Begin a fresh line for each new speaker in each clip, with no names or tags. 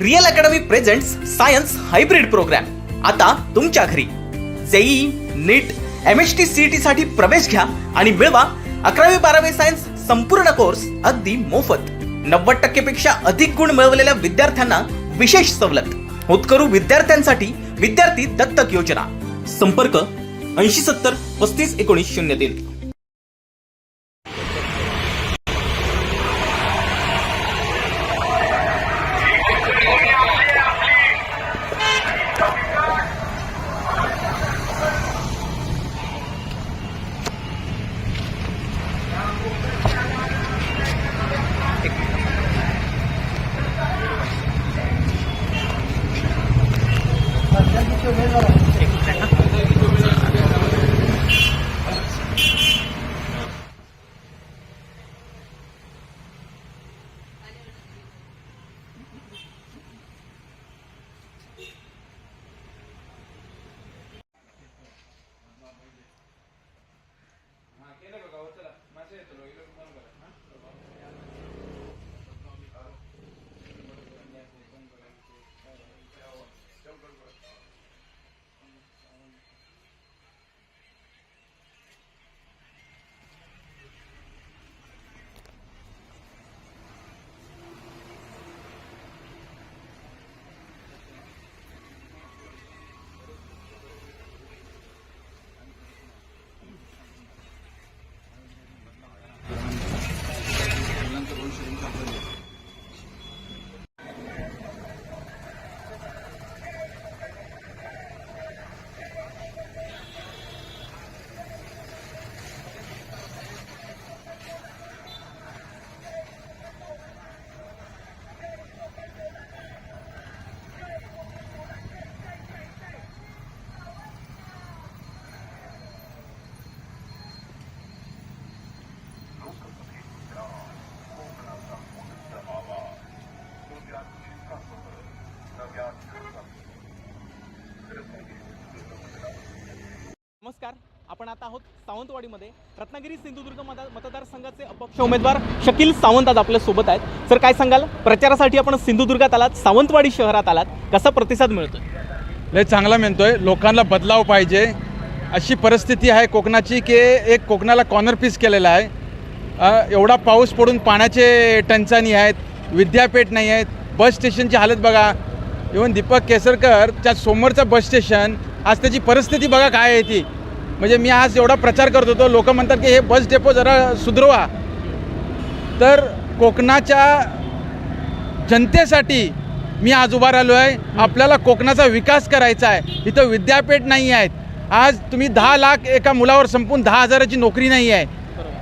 Real academy presents science hybrid program आता तुमच्या घरी. JEE NEET M H T C T साठी प्रवेश घ्या आणि मिळवा अकरावी बारावी सायन्स संपूर्ण कोर्स अगदी मोफत. नव्वद टक्केपेक्षा अधिक गुण मिळवलेल्या विद्यार्थ्यांना विशेष सवलत. होतकरू विद्यार्थ्यांसाठी विद्यार्थी दत्तक योजना. संपर्क ऐंशी सत्तर पस्तीस एकोणीस शून्य तीन. mucho menos. नमस्कार आपण आता आहोत सावंतवाडीमध्ये. रत्नागिरी सिंधुदुर्ग मत मतदारसंघाचे अपक्ष उमेदवार शकील सावंत आज आपल्यासोबत आहेत. सर काय सांगाल? प्रचारासाठी आपण सिंधुदुर्गात आलात सावंतवाडी शहरात आलात. कसा प्रतिसाद मिळतो
लय चांगला मिळतोय. लोकांना बदलाव पाहिजे. अशी परिस्थिती आहे कोकणाची की एक कोकणाला कॉर्नर पीस केलेला आहे. एवढा पाऊस पडून पाण्याचे टंचाई आहेत विद्यापीठ नाही आहेत बस स्टेशनची हालत बघा. इवन दीपक केसरकरच्या समोरचं बस स्टेशन आज त्याची परिस्थिती बघा काय आहे ती. म्हणजे मी आज एवढा प्रचार करत होतो लोक म्हणतात की हे बस डेपो जरा सुधरवा. तर कोकणाच्या जनतेसाठी मी आज उभा राहिलो आहे. आपल्याला कोकणाचा विकास करायचा आहे. इथं विद्यापीठ नाही आहेत. आज तुम्ही दहा लाख एका मुलावर संपून दहा हजाराची नोकरी नाही आहे.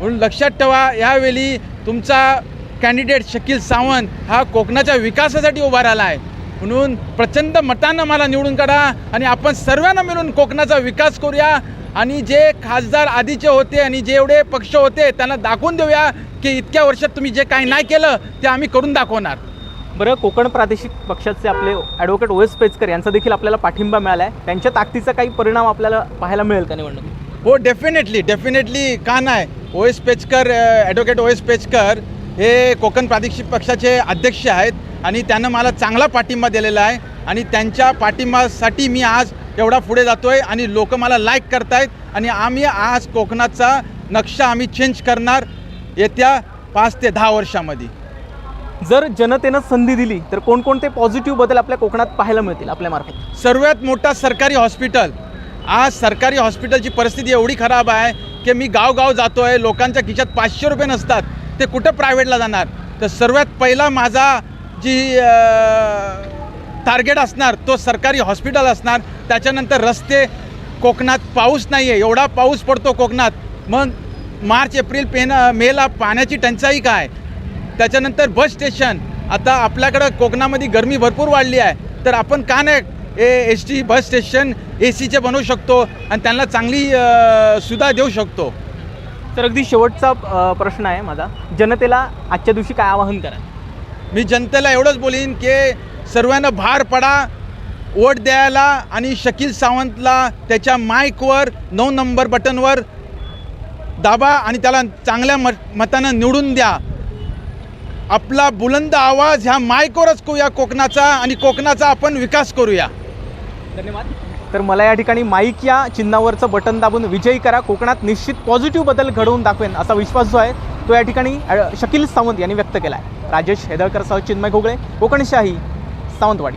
म्हणून लक्षात ठेवा यावेळी तुमचा कॅन्डिडेट शकील सावंत हा कोकणाच्या विकासासाठी उभा राहिला आहे. म्हणून प्रचंड मतानं मला निवडून काढा आणि आपण सर्वांना मिळून कोकणाचा विकास करूया. आणि जे खासदार आधीचे होते आणि जे एवढे पक्ष होते त्यांना दाखवून देऊया की इतक्या वर्षात तुम्ही जे काही नाही केलं ते आम्ही करून दाखवणार.
बरं कोकण प्रादेशिक पक्षाचे आपले ॲडव्होकेट ओ एस पेचकर यांचा देखील आपल्याला पाठिंबा मिळाला आहे त्यांच्या ताकदीचा काही परिणाम आपल्याला पाहायला मिळेल का निवडणुकीत
हो डेफिनेटली डेफिनेटली का नाही? O S Pechkar advocate O S Pechkar हे कोकण प्रादेशिक पक्षाचे अध्यक्ष आहेत आणि त्यांना मला चांगला पाठिंबा दिलेला आहे. आणि त्यांच्या पाठिंबासाठी मी आज एवढा पुढे जातो आहे आणि लोक मला लाईक करतायत. आणि आम्ही आज कोकणाचा नक्षा आम्ही चेंज करणार येत्या पाच ते दहा वर्षामध्ये.
जर जनतेनं संधी दिली तर कोणकोणते पॉझिटिव्ह बदल आपल्या कोकणात पाहायला मिळतील आपल्या मार्फत?
सर्वात मोठा सरकारी हॉस्पिटल आज सरकारी हॉस्पिटलची परिस्थिती एवढी खराब आहे की मी गावगाव जातो आहे लोकांच्या खिशात पाचशे रुपये नसतात. ते कुठं प्रायव्हेटला जाणार? तर सर्वात पहिला माझा जी टार्गेट असणार तो सरकारी हॉस्पिटल असणार. त्याच्यानंतर रस्ते कोकणात पाऊस नाही आहे एवढा पाऊस पडतो कोकणात. मग मार्च एप्रिल पेन मेला पाण्याची टंचाई काय? त्याच्यानंतर बस स्टेशन. आता आपल्याकडं कोकणामध्ये गरमी भरपूर वाढली आहे. तर आपण का नाही A S T bus station A सीचे बनवू शकतो आणि त्यांना चांगली सुविधा देऊ शकतो?
तर अगदी शेवटचा प्रश्न आहे माझा. जनतेला आजच्या दिवशी काय आवाहन करा?
मी जनतेला एवढंच बोलीन की सर्वांना भार पडा वोट द्यायला आणि शकील सावंतला त्याच्या माईकवर नऊ नंबर बटनवर दाबा आणि त्याला चांगल्या मत मतानं निवडून द्या. आपला बुलंद आवाज ह्या मायकोरच करूया कोकणाचा आणि कोकणाचा आपण विकास करूया.
धन्यवाद. तर मला या ठिकाणी माईक या चिन्हावरचं बटन दाबून विजयी करा. कोकणात निश्चित पॉझिटिव्ह बदल घडवून दाखवेन असा विश्वास जो आहे तो या ठिकाणी शकील सावंत यांनी व्यक्त केला आहे राजेश हेदळकरसह चिन्मय घोगळे कोकणशाही सावंतवाडी.